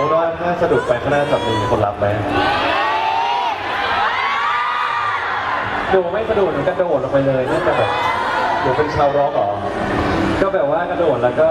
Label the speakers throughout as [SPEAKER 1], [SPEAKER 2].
[SPEAKER 1] มติว่าถ้าสะดุดไปข้างหน้าจะมีคนรับไหม
[SPEAKER 2] หนูไม่กระโดดหนูกระโดดลงไปเลยน่าจะแบบ
[SPEAKER 1] หนูเป็นชาวร็อกเหรอ
[SPEAKER 2] ก็แบบว่ากระโดดแล้วก็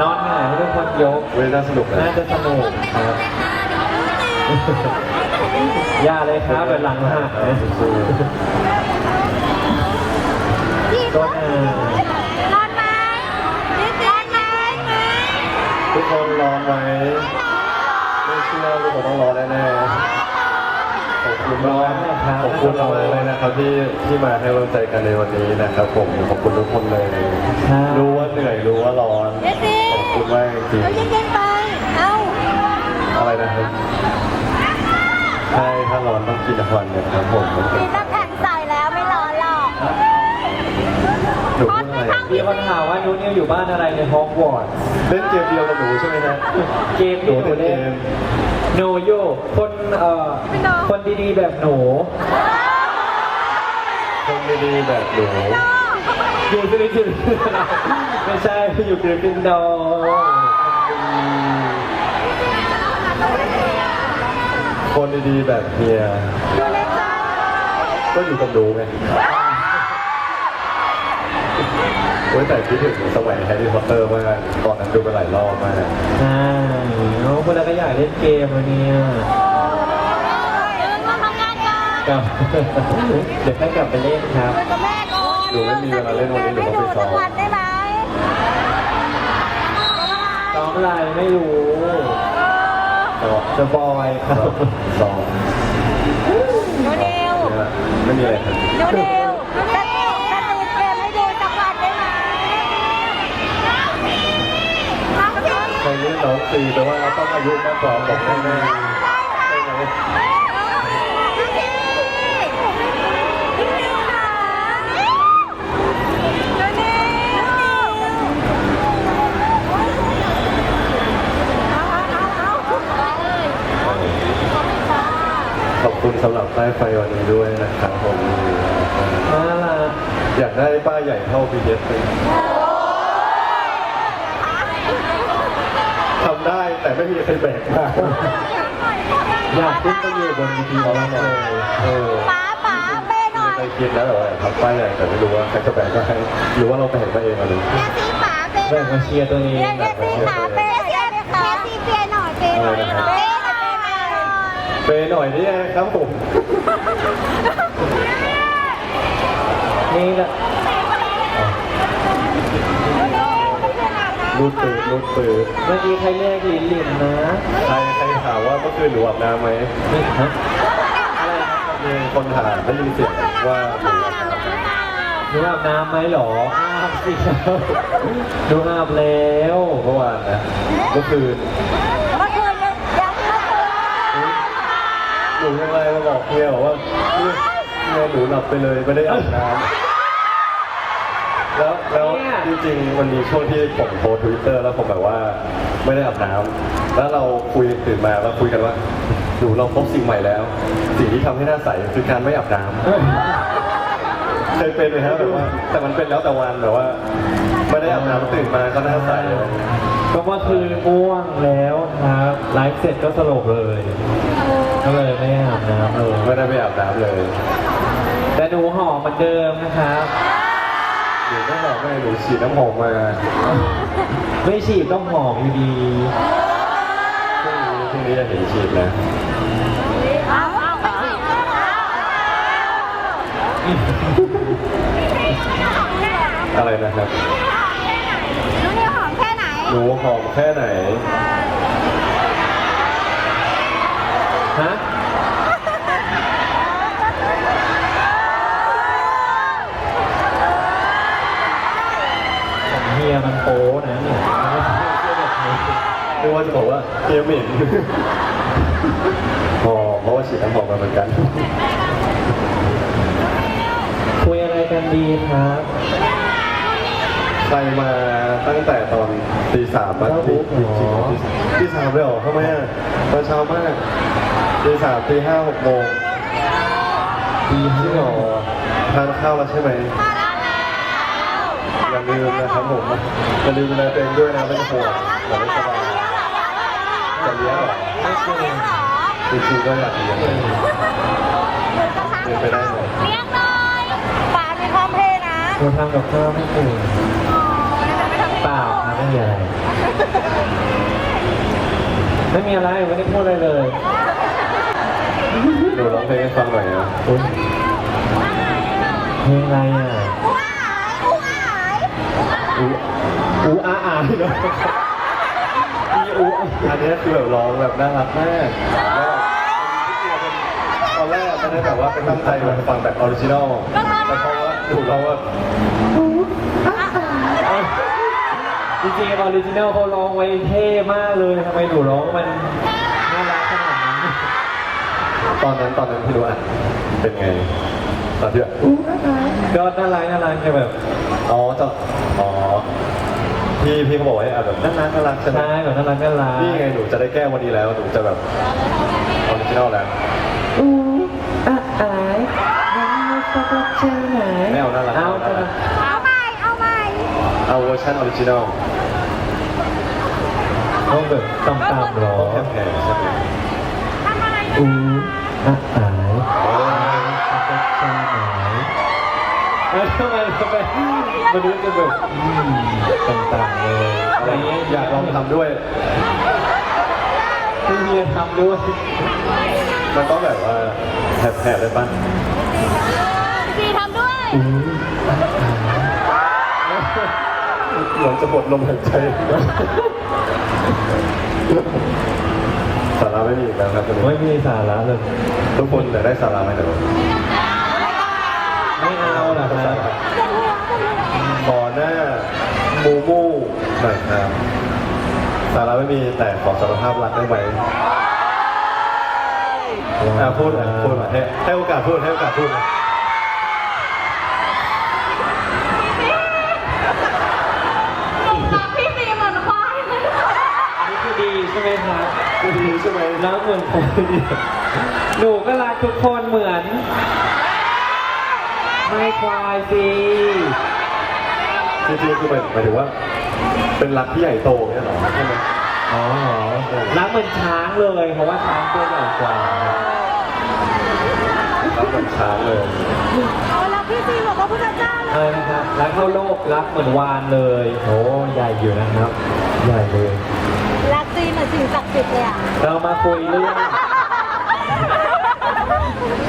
[SPEAKER 2] นอนหงายให้ทุกคนยก
[SPEAKER 1] เว้ยน่าสนุกนะ
[SPEAKER 2] น่าจะสนุกครับอย่าเลยครับเดี๋ยวหลังหักนะต้นอ่า
[SPEAKER 3] อนไหมไม่
[SPEAKER 1] เชื่อทุกคนต้องร้อนแน่ๆขอบคุณมากขอบคุณมากเลยนะครับที่ที่มาให้กำลังใจกันในวันนี้นะครับ ผมขอบคุณทุกคนเลย รู้ว่าเหนื่อยรู้ว่าร้อน
[SPEAKER 3] เดี๋ยวสิ
[SPEAKER 1] ขอบคุณมากจริง
[SPEAKER 3] เอาเย็นๆไปเอา
[SPEAKER 1] ๆอะไรนะครับใช่ถ้าร้อนต้องกินทุกวันเนี่ยครับผมมันเป็
[SPEAKER 3] มี
[SPEAKER 1] น
[SPEAKER 3] น้ำแข็งใส่แล้วไม่ร้อนหรอก
[SPEAKER 1] หนูพูดอะไร
[SPEAKER 2] มีคนถามว่านูนิวอยู่บ้านอะไรในฮอกวอตส์
[SPEAKER 1] เล่นเกมเดียวกับหนูใช่ไหมฮะ
[SPEAKER 2] เกม
[SPEAKER 1] หนู
[SPEAKER 2] ที่หนู
[SPEAKER 1] เล่นเก
[SPEAKER 2] เล่น
[SPEAKER 1] ม
[SPEAKER 2] โนโยคนเอ่อคนดีๆแบบหนู
[SPEAKER 1] คนดีๆแบบหนู
[SPEAKER 2] อยู่ฟิลิปปินส์ไม่ใช่อยู่ฟิลิปปินส์ดอ
[SPEAKER 1] คนดีๆแบบเฮีย
[SPEAKER 3] อยู่ในใจ
[SPEAKER 1] ก็อยู่กับหนูไง โอ้ยแต่คิดถึงสมัยแฮร์รี่พอตเตอร์มากตอนนั้นดูไปหลายรอบมาก
[SPEAKER 2] ใช่โอ้คนละก็อยากเล่นเกมวันนี้
[SPEAKER 3] เดินมาทำงานกัน
[SPEAKER 2] กลับเดี๋ยวค่อยกลับไปเล่นครับ
[SPEAKER 3] เดินกับแม่ก่อน
[SPEAKER 1] หนูไม่มีเวลาเล่นวันนี้หนู
[SPEAKER 3] ไม่
[SPEAKER 1] ต้อง
[SPEAKER 3] ดู
[SPEAKER 1] ไปซ้
[SPEAKER 3] สั
[SPEAKER 1] อกม
[SPEAKER 3] วันได้ไหม
[SPEAKER 2] ซ้อมอะไรไม่รู้
[SPEAKER 1] ซ้อม
[SPEAKER 2] สปอยครับ
[SPEAKER 1] ซ้อม
[SPEAKER 3] โนเดล
[SPEAKER 1] เนี่ยไม่มีอะไรครับ
[SPEAKER 3] โนเดลแต่แต่ตูนเกมให้ดูสักวันได้ไหมน้องสิ
[SPEAKER 1] ใครเล่ น้องตีแต่ว่าต้องอายุมากกว่าบอกแม่ๆใช่ไหมขอบคุณสำหรับป้ายไฟวันนี้ด้วยนะครับผม
[SPEAKER 2] น่ารัก
[SPEAKER 1] อยากได้ป้ายใหญ่เท่า BTS เลย ทำได้แต่ไม่มีใครแบกมา
[SPEAKER 2] อยากขึ้นไปอยู่บนวีทีแล้วเนี่ย
[SPEAKER 1] เออ
[SPEAKER 3] ป๋าป๋าเป้หน่อย
[SPEAKER 1] เคยคิดแล้วแต่ว่าทำป้ายใหญ่แต่ไม่รู้ว่าใครจะแบกมาให้หรือว่าเราแบกมาเองมาดู
[SPEAKER 3] เรียกซีป๋าเป้ห
[SPEAKER 2] แบ่ง
[SPEAKER 3] น่อ
[SPEAKER 2] มายเชียร์ตัวเอง
[SPEAKER 3] เรียกเรียกซีป๋าเป้เรียกเรียกซีเป้หน่อยเป้หน่อยเป้หน่อยเป้หน่อย
[SPEAKER 1] เปย์หน่อยนี่ไงครับผม
[SPEAKER 2] นี่แหละ
[SPEAKER 1] รูดปืนรูดปืน
[SPEAKER 2] เมื่อกี้ใครเรียกลินลินนะ
[SPEAKER 1] ใครใครถามว่าเมื่อคืนหนูอาบน้ำไหม
[SPEAKER 2] นี่ฮะ
[SPEAKER 1] มีคนถามได้ยินเสียงว่าหนูอาบน้ำไหม
[SPEAKER 2] หนูอาบน้ำไหมหรออาบสิครับหนูอาบแล้ว
[SPEAKER 1] เมื่อวานนะเมื่อคืน
[SPEAKER 3] เมื่อคืนยังยังเมื่อคืน
[SPEAKER 1] หนูยังไงมาบอกเมียบอกว่าเนี่ยเมียหนูหลับไปเลยไม่ได้อาบน้ำ แล้วแล้วจริงๆมันมีช่วงที่ผมโพสทวิตเตอร์แล้วผมแบบว่าไม่ได้อาบน้ำแล้วเราคุยตื่นมาแล้วคุยกันว่าหนูเราพบสิ่งใหม่แล้ว สิ่งที่ทำให้หน้าใสคือการไม่อาบน้ำ
[SPEAKER 2] เอ้ย
[SPEAKER 1] เคยเป็นไหมฮะแบบว่าแต่มันเป็นแล้วแต่วันแบบว่า ไม่ได้อาบน้ำตื่นมาก็หน้าใสเลย
[SPEAKER 2] ก็เมื่อคืนง่วงแล้วครับไลฟ์เสร็จก็สลบเลยก็เลยไม่ได้อาบน้ำเลย
[SPEAKER 1] ไม่ได้ไปอาบน้ำเลย
[SPEAKER 2] แต่หนูหอมเหมือนเดิมนะครับ
[SPEAKER 1] หนูก็บอกแม่หนูฉีดน้ำหอมมา
[SPEAKER 2] ไม่ฉีดต้องหอมอยู่ดี
[SPEAKER 1] พรุ่งนี้พรุ่งนี้จะเห็นฉีดนะ
[SPEAKER 3] เอาเอาเอา
[SPEAKER 1] อะไรนะครับ
[SPEAKER 3] น้องนิวหอมแค่ไหน
[SPEAKER 1] หนูหอมแค่ไหนะ
[SPEAKER 2] เฮียมันโป้นะเนี่ยไม่ใช่แบบนี้
[SPEAKER 1] ไม่ว่า จะบอกว่าเฮียเหม็นหอมเพราะว่าฉีดน้ำหอมมาเหมือนกัน
[SPEAKER 2] คุยอะไรกันดีครับ
[SPEAKER 1] ใครมาตั้งแต่ตอนตีสามมาตีตีตีสามเลยเหรอทำไมอะมาเช้ามากตีสามตีห้าหกโมง
[SPEAKER 2] ดี
[SPEAKER 1] จริ
[SPEAKER 2] ที่
[SPEAKER 1] ง
[SPEAKER 2] ห
[SPEAKER 1] เห
[SPEAKER 2] ร
[SPEAKER 1] ร
[SPEAKER 2] อ
[SPEAKER 1] อทานข้าวแล้วใช่ไหมอย่าลืมนะครับผมอย่าลืมดูแลตัวเองด้วยนะไม่ต้องห่วงอย่าไม่สบาย อย่าลื
[SPEAKER 3] ไม่เคยหรอ
[SPEAKER 1] จริงๆก็อยากเลี้ยงเลยเลี้ยงไปได้ไหม
[SPEAKER 3] เลี้ยงหน่อยปามีความเพนะ
[SPEAKER 2] หนูทำกับข้าวไม่เก่งเปล่าครับไม่มีอะไร ไม่มีอะไรไม่ได้พูดอะไรเลย
[SPEAKER 1] หนูร้องเพลงให้ฟังหน่อยนะ
[SPEAKER 2] อุ๊ยเพลงอะไรอะ
[SPEAKER 3] อู้าอู้า
[SPEAKER 2] อูอูอาอา อั
[SPEAKER 1] นนี้คือแบบร้องแบบน่ารักมากแล้วแบบตอนแรกไม่ได้แบบว่าเป็นตั้งใจแบบฟังแบบออริจินอลแต่เพราะว่าหนูร้องว่า
[SPEAKER 2] จริงๆออริจินัลเขาร้องไว้เท่มากเลยทำไมหนูร้องมันน่ารักขนาดนั้น
[SPEAKER 1] ตอนนั้นตอนนั้นพี่รู้อะเป็นไงตอนที่แบบ
[SPEAKER 2] ก็น่ารักน่ารักแค่แบบ
[SPEAKER 1] อ๋อจะ พี่พี่เขาบอกว่าให้อะแบบน่ารักน่ารักใช่ไหม
[SPEAKER 2] ใช่แบบน่ารักน่ารัก
[SPEAKER 1] นี่ไงหนูจะได้แก้วันนี้แล้วหนูจะแบบออริจินอลแล้ว
[SPEAKER 2] อูอาอายมันไม่ชอบรักเธอไหน
[SPEAKER 1] ไม่เอาน่ารัก
[SPEAKER 2] เอา
[SPEAKER 1] น่ารัก
[SPEAKER 3] เอาใหม่เอาใหม่
[SPEAKER 1] เอาเวอร์ชันออริจินอล
[SPEAKER 2] ต้องแบบต่ำๆหรอ
[SPEAKER 1] ต้องแผ่ๆใช่ไหม
[SPEAKER 3] ทำอะไร
[SPEAKER 2] อูอาอาย
[SPEAKER 1] โมั
[SPEAKER 2] นรู้จะแบบอืมต่ำๆเลยอะ
[SPEAKER 1] ไรไร
[SPEAKER 2] เงี้
[SPEAKER 1] เงี้
[SPEAKER 2] ย
[SPEAKER 1] อยากลองทำด้วย
[SPEAKER 2] พี่เมียทำด้วย
[SPEAKER 1] มันต้องแบบว่าแผ่ๆเลยป่ะ
[SPEAKER 3] พี่ทำด้วย
[SPEAKER 2] อู
[SPEAKER 1] เหมือนจะหมดลมหายใจสาระไม่มีแล้วครับวัน
[SPEAKER 2] ไม่มีสาระเลย
[SPEAKER 1] ทุกคนอยากได้สาระไหมเดี๋ยว
[SPEAKER 2] ไม่เอาหรอกครับ
[SPEAKER 1] หน้ามูมูหน่อยครับสาระไม่มีแต่ขอสารภาพรักได้ไหมอะพูดอะพูดอะให้ให้โอกาสพูดให้โอกาสพูดนะ
[SPEAKER 3] รักพี่ปีเหมือนควาย
[SPEAKER 2] อันนี้คือดีใช่ไหมครับ
[SPEAKER 1] คือดีใช่ไหม
[SPEAKER 2] แล้วเหมือนผมดีหนูก็รักทุกคนเหมือน ไม่ควายสิ
[SPEAKER 1] จริงๆคือหมายหมายถึงว่า เป็นรักที่ใหญ่โตเนี่ยเหรอใช่ไหม
[SPEAKER 2] อ๋อรักเหมือนช้างเลย เพราะว่าช้างตัวใหญ่กว่า
[SPEAKER 1] รักเหมือนช้างเลย
[SPEAKER 3] เอารักพี่ปีบอกว่าพุทธเจ้าเลย
[SPEAKER 2] อะไรนะครับรักเท่าโลกรักเหมือนวานเลยโอ้ใหญ่อยู่นะครับ ใหญ่เลย
[SPEAKER 3] รักจีเหมือนสิ่งศักดิ์สิทธิ์เลยอะ
[SPEAKER 2] เรามาคุยเรื่อง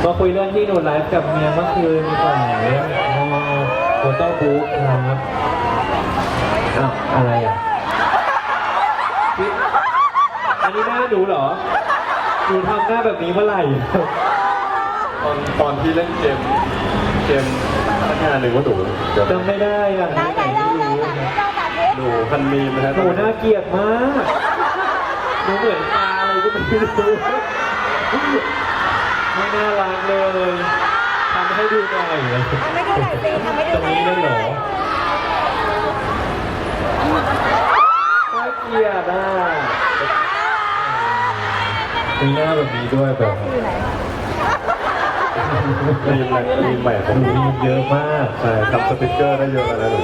[SPEAKER 2] มาคุยเรื่องที่หนูไลฟ์กับเมียเมื่อคืนดีกว่าเรื่อ โฟโต้บุ๊กครับอ้าวอะไรอะพี่อันนี้หน้าหนูเหรอ หนูทำหน้าแบบนี้เมื่อไหร่
[SPEAKER 1] ตอนตอนที่เล่นเกมเกมพัฒนาหนึ่งว่าหนูเดี๋ยว
[SPEAKER 2] จำไม่ได้อะ
[SPEAKER 3] ไหนไหนเราเราแบบนี้เราแบบนี้
[SPEAKER 1] หนูพันมีมนะฮะ
[SPEAKER 2] หนูน่าเกลียดมากหนูเหมือนปลาอะไรก็ไม่รู้ไม่น่ารักเลย ทำให้ดูหน่อย
[SPEAKER 3] ทำไม่ดูหน่อยสิทำไม่ดู
[SPEAKER 2] ตรงนี้ได้หรอน่าเกียดอะมีหน้าแบบนี้ด้วยแบบ
[SPEAKER 1] มีมใหม่มีมใหม่ผม
[SPEAKER 2] หนูมีเยอะมาก
[SPEAKER 1] ใช่ทำสติกเกอร์ได้เยอะแล้วหนู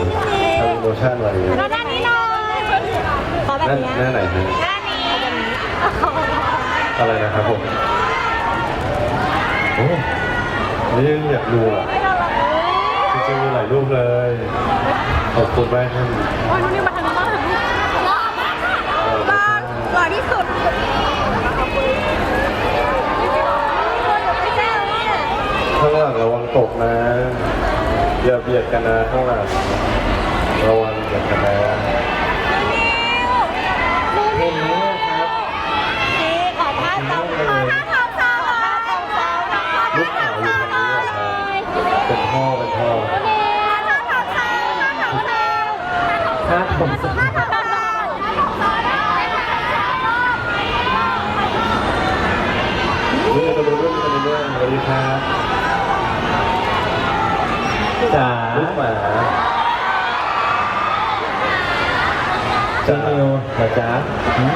[SPEAKER 1] ทำโมชั่นอะไรอย่างเงี้ย
[SPEAKER 3] เราด้านนี้หน่อยขอแบบ
[SPEAKER 1] หน้า
[SPEAKER 3] นี้
[SPEAKER 1] หน้าไหนฮะ
[SPEAKER 3] ด้านนี้
[SPEAKER 1] อะไรนะครับผมโอ้ นี่อยากดูอะจริงๆมีหลายรูปเลย ขอบคุณมากท่าน
[SPEAKER 3] โอ้ยนุ่นนี่มาทางนี้มากรอบมากบ้านหล่อที่สุดไม่ใช่เนี่ย
[SPEAKER 1] ข้างหลังระวังตกนะ อย่าเบียดกันนะข้างหลังระวังเบียดกันนะ
[SPEAKER 2] เห็นไหมครับ
[SPEAKER 3] นี่ขอท่าตรงขอท่าทองสาวขอท่าทองสาวขอท่า
[SPEAKER 1] ลูก
[SPEAKER 3] ท
[SPEAKER 1] สา
[SPEAKER 3] อ
[SPEAKER 1] ว
[SPEAKER 3] ง
[SPEAKER 1] อยู่
[SPEAKER 3] สาว
[SPEAKER 1] ทางนี้เหรอครับเป็นพ่อเป็นพ่อ
[SPEAKER 3] ท่าทองสาวท่าทองสาว
[SPEAKER 2] ถ้าผม
[SPEAKER 3] ท่าทองสาวท่าทองสาวได้
[SPEAKER 1] นี่จะดูเรื่องนี้ด้วยสวัสดีครับ
[SPEAKER 2] จ๋า
[SPEAKER 1] ลูกหมา
[SPEAKER 2] จนิวเหรอจ๊ะหืม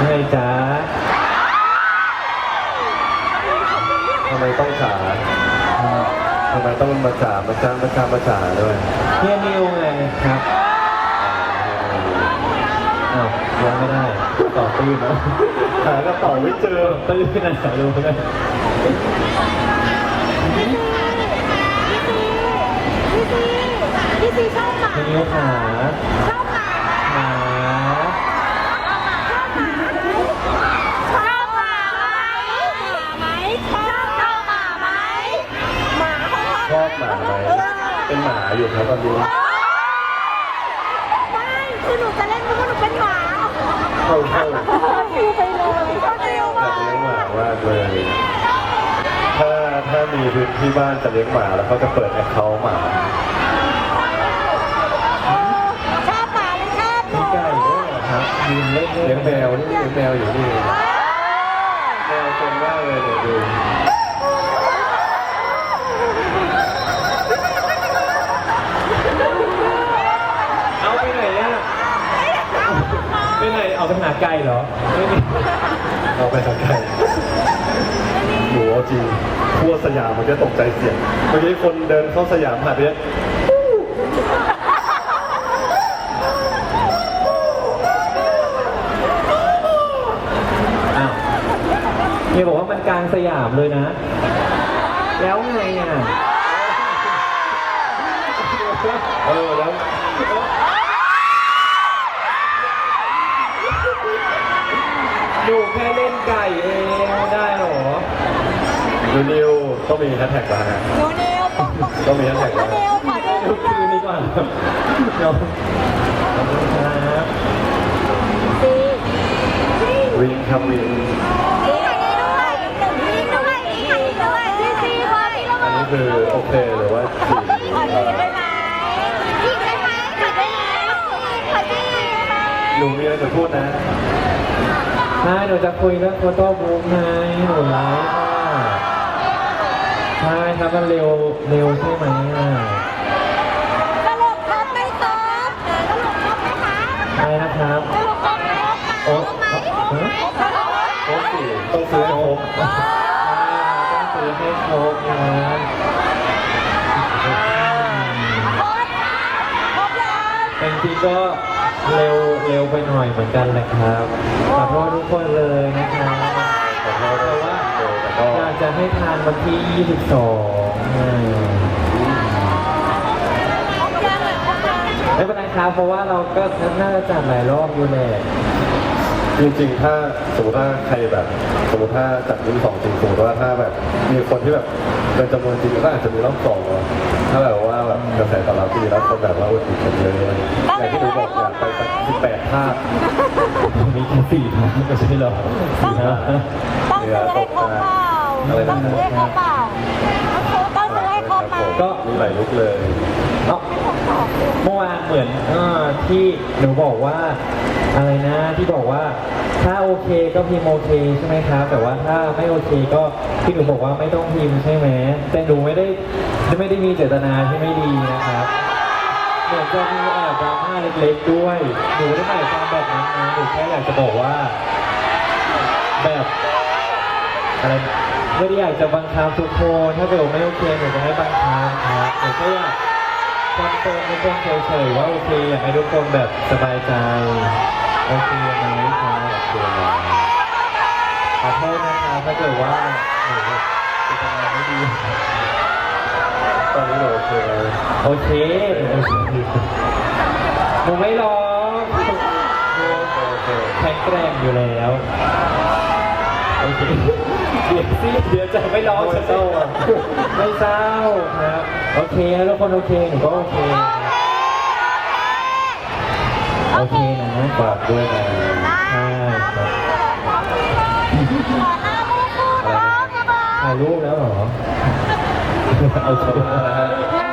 [SPEAKER 2] ไงจ๊ะ
[SPEAKER 1] ทำไมต้องฉา ทำไมต้องมาฉามาจ้ามาจ้ามาฉาด้วย
[SPEAKER 2] เฮียนิวไงครับอ้าวยังไม่ได้ต่อตื้นนะ
[SPEAKER 1] หากระเป๋าไม่เจอ
[SPEAKER 2] ตื้นนะรู้ไหม
[SPEAKER 3] พี่ซีพี่ซีชอบหมา
[SPEAKER 2] พี่นิ้วขา
[SPEAKER 3] ชอบหมา
[SPEAKER 2] ขา
[SPEAKER 3] ชอบหมาไหมชอบชอบหมาไหมหมาเขา
[SPEAKER 1] ชอบหมาไหมเป็นหมาอยู่ครับตอนนี้
[SPEAKER 3] ไม่คือหนูจะเล่นมุกว่าหนูเป็นหมา
[SPEAKER 1] เข้าเข้า
[SPEAKER 3] ฟิวไปเลยเขาฟิว
[SPEAKER 1] อยากเลี้ยงหมามากเลยถ้าถ้ามีพื้นที่บ้านจะเลี้ยงหมาแล้วเขาจะเปิดแอคเคาท์หมา
[SPEAKER 3] ชอบหมาหรือชอบห
[SPEAKER 2] มี
[SPEAKER 3] นู
[SPEAKER 2] ไก่ด้วยเหรอครับยืนเล่นด้วย
[SPEAKER 1] เลี้ยงแมวนี่เลี้ยงแมวอยู่นี่
[SPEAKER 2] ไปไหนเอาไปหาไก่เหรอไม่มี
[SPEAKER 1] เอาไปทางไกลหนูเอาจริงทั่วสยามมันจะตกใจเสียงเมื่อกี้คนเดินเข้าสยามผ่านไปเนี่ย
[SPEAKER 2] อ้าวเฮียบอกว่ามันกลางสยามเลยนะ แล้วไงอะ
[SPEAKER 1] เออแล้ว
[SPEAKER 2] ดูแค่เล่นไก่เองไม่ได้หรอ
[SPEAKER 1] ดูนิวต้องมีแฮชแท็กแล้วฮะ
[SPEAKER 3] หนูเนวปกปก
[SPEAKER 1] ต้องมีแฮชแท็ก
[SPEAKER 3] หนู
[SPEAKER 1] แล้ว
[SPEAKER 3] เนวขอดู
[SPEAKER 2] ดูคืนนี้ก่อนเดี๋ยวขอบคุณครับ
[SPEAKER 3] ซี
[SPEAKER 1] วิงครับวิง
[SPEAKER 3] ซีอันนี้ด้วยซีด้วยซีอันนี้ด้วยซีซีขอซี
[SPEAKER 1] อันนี้คือโอเคหรือว่าจีบ
[SPEAKER 3] ขอซีได้ไหมซีได้ไหมขอได้ไหมขอซีได้ไหม
[SPEAKER 1] หนูมีอะไรจะพูดนะ
[SPEAKER 2] ใช่ หนูจะคุยเรื่องโฟโต้บุ๊กไงหนูไลฟ์อะใช่ครับมันเร็วเร็วใช่ไหมอะ
[SPEAKER 3] สรุปครบไหมครบสรุปครบไหมคะ
[SPEAKER 2] ใช่นะครับ
[SPEAKER 3] สรุปครบไหม
[SPEAKER 2] โอ๊ะ
[SPEAKER 3] ครบไหม
[SPEAKER 2] ฮะ
[SPEAKER 3] ครบไหม
[SPEAKER 1] โค้ชสี่ต้องซื้อให้ครบ
[SPEAKER 2] ใช่ต้องซื้อให้ครบนะ
[SPEAKER 3] ครบครบแล้ว
[SPEAKER 2] บางทีก็ เร็วเร็วไปหน่อยเหมือนกันแหละครับขอโทษทุกคนเลยนะครับ
[SPEAKER 1] ขอโทษด้วยว่าเดี๋ยวแต่ก็
[SPEAKER 2] อยากจะให้ทานวันที่ 22อืม
[SPEAKER 3] ครบยังอะครบยัง
[SPEAKER 2] ไม่เป็นไรครับเพราะว่าเราก็น่าจะจัดหลายรอบอยู่แหละ
[SPEAKER 1] จริงๆ ถ้าสมมติถ้าใครแบบสมมติถ้าจัดรุ่นสองจริงสมมติว่าถ้าแบบ มีคนที่แบบเป็นจำนวนจริงก็อาจจะมีรอบสองเนอะถ้าแบบว่าแบบกระแสตอบรับดีแล้วคนแบบว่าอุดหนุนกันเยอะอย่างที่ดูบอกอยากไปสักสิบแปดภาค
[SPEAKER 2] มีแค่สี่พันไม่ใช่เหรอสี่ห้า
[SPEAKER 3] ต้องซื้อให้ครบเปล่า
[SPEAKER 1] อะไรนะ
[SPEAKER 3] ต้องซื้อให้ครบเปล่า
[SPEAKER 2] ก็
[SPEAKER 1] มีหลายลุกเลย
[SPEAKER 2] เอ้าเมื่อวานเหมือนเออที่หนูบอกว่าอะไรนะที่บอกว่าถ้าโอเคก็พิมพ์โอเคใช่ไหมครับ แต่ว่าถ้าไม่โอเคก็ที่หนูบอกว่าไม่ต้องพิมพ์ใช่ไหมแต่หนูไม่ได้ไม่ได้มีเจตนาที่ไม่ดีนะครับเหมือนจะมีแอบดราม่าเล็กๆด้วยหนูไม่ได้หมายความแบบนั้นนะหนูแค่อยากจะบอกว่า แบบอะไร ไม่ได้อยากจะบังคับทุกคนถ้าเกิดไม่โอเคหนูจะให้บังคับครับหนูแค่อยากคอนเฟิร์มทุกคนเฉยๆว่าโอเคอยากให้ทุกคนแบบสบายใจโอเคไหมครับขอโทษนะครับถ้าเกิดว่าหนูเจตนาไม่ดี
[SPEAKER 1] ตอนนี้หนูโอเคไหม
[SPEAKER 2] โอเคหนูไม่ร้อง
[SPEAKER 1] โอเค
[SPEAKER 2] แข็งแกร่งอยู่แล้ว โอเคเดี๋ยวสิเดี๋ยวจะไม่ร้องจะเศร้าอะไม่เศร้าครับโอเคทุกคนโอเคหนูก็โอเคครับโอเคนะ
[SPEAKER 1] ฝากด้วยนะ
[SPEAKER 2] ใช่ครับ
[SPEAKER 3] ขอหน้ามูคูน้องนะบอ
[SPEAKER 2] ถ่ายรูปแล้วเหรอเอาเถอะ
[SPEAKER 1] นะฮ